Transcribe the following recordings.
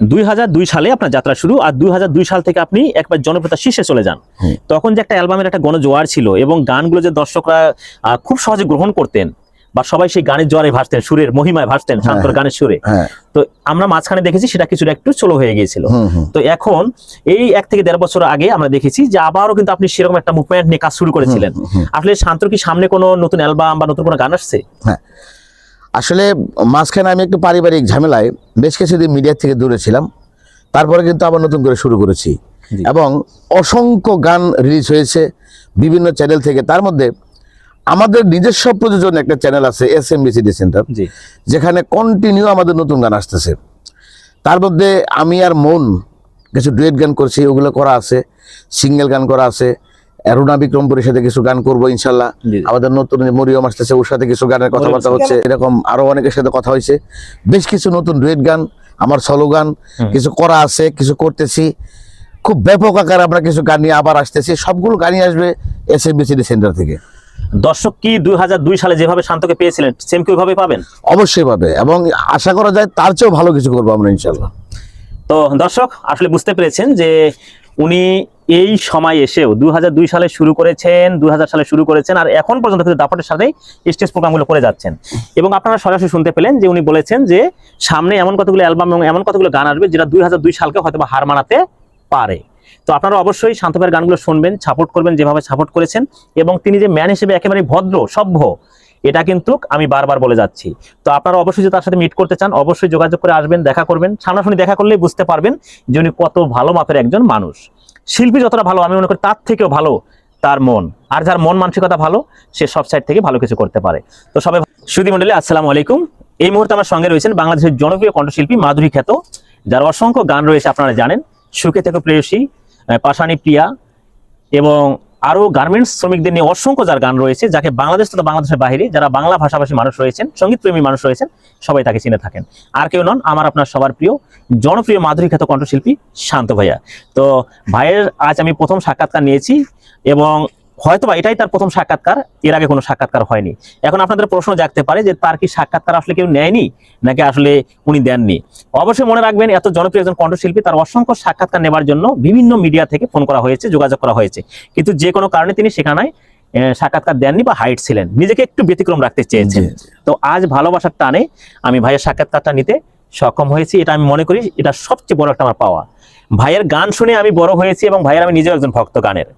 দুই হাজার দুই সালে আপনার যাত্রা শুরু আর দুই হাজার দুই সাল থেকে আপনি একবার জনপ্রিয়তা শীর্ষে চলে যান। তখন যে একটা অ্যালবামের একটা গণজোয়ার ছিল এবং গানগুলো যে দর্শকরা খুব সহজে গ্রহণ করতেন বা সবাই সেই গানের জোয়ারে ভাসতেন সুরের মহিমায় ভাসতেন শান্তর হ্যাঁ। গানের সুরে। হ্যাঁ। তো আমরা মাঝখানে দেখেছি সেটা কিছুটা একটু চলো হয়ে গিয়েছিল। তো এখন এই এক থেকে দেড় বছর আগে আমরা দেখেছি যে আবারও কিন্তু আপনি সেরকম একটা মুভমেন্ট নিয়ে কাজ শুরু করেছিলেন। আসলে শান্তর কি সামনে কোনো নতুন অ্যালবাম বা নতুন কোনো গান আসছে? আসলে মাঝখানে আমি একটু পারিবারিক ঝামেলায় বেশ কিছুদিন মিডিয়া থেকে দূরে ছিলাম। তারপরে কিন্তু আবার নতুন করে শুরু করেছি। এবং অসংখ্য গান রিলিজ হয়েছে বিভিন্ন চ্যানেল থেকে। তার মধ্যে আমাদের নিজস্ব প্রযোজন একটা চ্যানেল আছে এস এম সিটি সেন্টার যেখানে কন্টিনিউ আমাদের নতুন গান আসতেছে। তার মধ্যে আমি আর মন কিছু ডুয়েট গান করছি ওগুলো করা আছে সিঙ্গেল গান করা আছে। রুনা বিক্রমপুরের সাথে কিছু গান করব ইনশাল্লাহ। আমাদের নতুন মরিয়ম আসতেছে ওর সাথে কিছু গানের কথাবার্তা হচ্ছে এরকম আরও অনেকের সাথে কথা হয়েছে। বেশ কিছু নতুন ডুয়েট গান আমার সলো গান কিছু করা আছে কিছু করতেছি। খুব ব্যাপক আকারে আমরা কিছু গান নিয়ে আবার আসতেছি। সবগুলো গানই আসবে এস এম সেন্টার থেকে। দর্শক কি দুই হাজার দুই সালে যেভাবে শান্তকে পেয়েছিলেন সেম কি ওইভাবে পাবেন? অবশ্যই পাবে এবং আশা করা যায় তার চেয়েও ভালো কিছু করব আমরা ইনশাল্লাহ। তো দর্শক আসলে বুঝতে পেরেছেন যে উনি এই সময় এসেও দুই হাজার দুই সালে শুরু করেছেন দুই হাজার সালে শুরু করেছেন আর এখন পর্যন্ত কিন্তু দাপটের সাথে স্টেজ প্রোগ্রামগুলো করে যাচ্ছেন। এবং আপনারা সরাসরি শুনতে পেলেন যে উনি বলেছেন যে সামনে এমন কতগুলো অ্যালবাম এবং এমন কতগুলো গান আসবে যেটা দুই হাজার দুই সালকে হয়তো হার মানাতে পারে। তো আপনারা অবশ্যই শান্ত ভাইয়ের গানগুলো শুনবেন সাপোর্ট করবেন, যেভাবে সাপোর্ট করেছেন এবং তিনি যে ম্যান হিসেবে একেবারে ভদ্র, সভ্য, এটা কিন্তু আমি বারবার বলে যাচ্ছি। তো আপনারা অবশ্যই যে তার সাথে মিট করতে চান, অবশ্যই যোগাযোগ করে আসবেন, দেখা করবেন। সামনাসামনি দেখা করলেই বুঝতে পারবেন যে উনি কত ভালো মাপের একজন মানুষ। শিল্পী যতটা ভালো, আমি মনে করি তার থেকেও ভালো তার মন। আর যার মন মানসিকতা ভালো, সে সব সাইড থেকে ভালো কিছু করতে পারে। তো সবাই সুদী মন্ডলী আসসালামু আলাইকুম। এই মুহূর্তে আমার সঙ্গে রয়েছেন বাংলাদেশের জনপ্রিয় কণ্ঠশিল্পী মাধুরী খ্যাত, যার অসংখ্য গান রয়েছে, আপনারা জানেন। সুখে থেকে প্রেয়সী পাশানি প্রিয়া এবং আরও গার্মেন্টস শ্রমিকদের নিয়ে অসংখ্য যার গান রয়েছে, যাকে বাংলাদেশ তথা বাংলাদেশের বাইরে যারা বাংলা ভাষাভাষী মানুষ রয়েছেন সংগীত সঙ্গীতপ্রেমী মানুষ রয়েছেন, সবাই তাকে চিনে থাকেন। আর কেউ নন, আমার আপনার সবার প্রিয়, জনপ্রিয় মাধুরী খ্যাত কণ্ঠশিল্পী শান্ত ভাইয়া। তো ভাইয়ের আজ আমি প্রথম সাক্ষাৎকার নিয়েছি এবং হয়তোবা এটাই তার প্রথম সাক্ষাৎকার এর আগে কোনো সাক্ষাৎকার হয়নি। এখন আপনাদের প্রশ্ন জাগতে পারে যে তার কি সাক্ষাৎকার আসলে কেউ নেয়নি নাকি আসলে উনি দেননি? অবশ্যই মনে রাখবেন এত জনপ্রিয় একজন কণ্ঠশিল্পী তার অসংখ্য সাক্ষাৎকার নেবার জন্য বিভিন্ন মিডিয়া থেকে ফোন করা হয়েছে যোগাযোগ করা হয়েছে। কিন্তু যে কোনো কারণে তিনি সেখানে সাক্ষাৎকার দেননি বা হাইট ছিলেন। নিজেকে একটু ব্যতিক্রম রাখতে চেয়েছেন। তো আজ ভালোবাসার টানে আমি ভাইয়ের সাক্ষাৎকারটা নিতে সক্ষম হয়েছি এটা আমি মনে করি এটা সবচেয়ে বড় একটা আমার পাওয়া। ভাইয়ের গান শুনে আমি বড় হয়েছি এবং ভাইয়ের আমি নিজেও একজন ভক্ত গানের।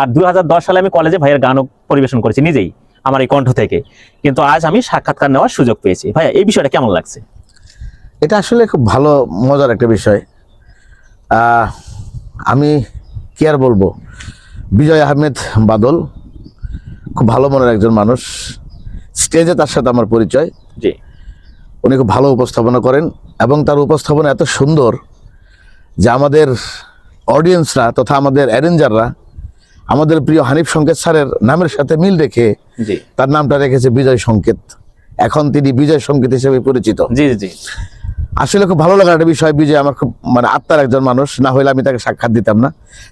আর দু হাজার দশ সালে আমি কলেজে ভাইয়ের গানও পরিবেশন করেছি নিজেই আমার এই কণ্ঠ থেকে। কিন্তু আজ আমি সাক্ষাৎকার নেওয়ার সুযোগ পেয়েছি। ভাইয়া এই বিষয়টা কেমন লাগছে? এটা আসলে খুব ভালো মজার একটা বিষয়। আমি কি আর বলব? বিজয় আহমেদ বাদল খুব ভালো মনের একজন মানুষ। স্টেজে তার সাথে আমার পরিচয়। জি। উনি খুব ভালো উপস্থাপনা করেন এবং তার উপস্থাপনা এত সুন্দর যে আমাদের অডিয়েন্সরা তথা আমাদের অ্যারেঞ্জাররা আমাদের প্রিয় হানিফ সংকেত স্যারের নামের সাথে মিল রেখে তার নামটা রেখেছে বিজয় সংকেত। এখন তিনি বিজয় সংকেত হিসেবে পরিচিত। জি জি আসলে খুব ভালো লাগার একটা বিষয় বিজয় আমার খুব মানে আত্মার একজন মানুষ না হলে আমি তাকে সাক্ষাৎ দিতাম না।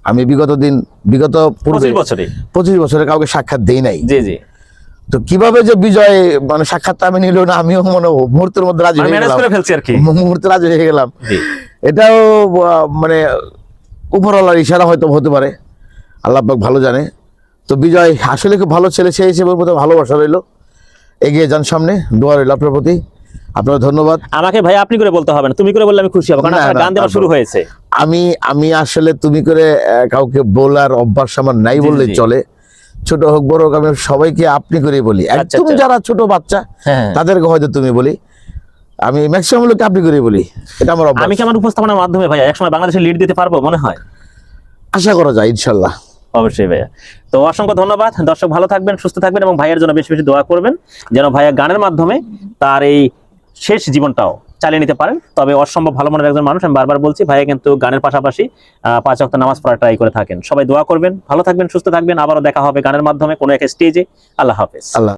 আমি বিগত দিন বিগত পঁচিশ বছরে। পঁচিশ বছরে কাউকে সাক্ষাৎ দেই নাই। জি জি। তো কীভাবে যে বিজয় মানে সাক্ষাৎটা আমি নিল না আমিও মনে মুহূর্তের মধ্যে রাজি হয়ে গেলাম। মুহূর্তে রাজি হয়ে গেলাম। এটাও মানে উপরওয়ালার ইশারা হয়তো হতে পারে। আল্লাহ পাক ভালো জানে। তো বিজয় আসলে খুব ভালো ছেলে সেই হিসেবে প্রতি ভালোবাসা রইল। এগিয়ে যান সামনে দোয়া রইল আপনার প্রতি। আপনার ধন্যবাদ। আমাকে ভাই আপনি করে বলতে হবে না। তুমি করে বললে আমি খুশি হব কারণ আপনার গান দেওয়া শুরু হয়েছে। আমি আমি আসলে তুমি করে কাউকে বলার অভ্যাস আমার নাই জি। চলে। ছোট হোক বড় হোক আমি সবাইকে আপনি করে বলি। আচ্ছা, একদম আচ্ছা। যারা ছোট বাচ্চা হ্যাঁ। তাদেরকে হয়তো তুমি বলি। আমি ম্যাক্সিমাম লোককে আপনি করে বলি। এটা আমার অভ্যাস। আমি কি আমার উপস্থাপনার মাধ্যমে ভাইয়া একসময় বাংলাদেশে লিড দিতে পারব মনে হয়? আশা করা যায় ইনশাল্লাহ। অবশ্যই ভাইয়া। তো অসংখ্য ধন্যবাদ। দর্শক ভালো থাকবেন, সুস্থ থাকবেন এবং ভাইয়ের জন্য বেশি বেশি দোয়া করবেন যেন ভাইয়া গানের মাধ্যমে তার এই শেষ জীবনটাও চালিয়ে নিতে পারেন। তবে অসম্ভব ভালো মনের একজন মানুষ, আমি বারবার বলছি, ভাইয়া কিন্তু গানের পাশাপাশি পাঁচ অক্ত নামাজ পড়া ট্রাই করে থাকেন। সবাই দোয়া করবেন, ভালো থাকবেন, সুস্থ থাকবেন। আবারও দেখা হবে গানের মাধ্যমে কোনো এক স্টেজে আল্লাহ হাফেজ। আল্লাহ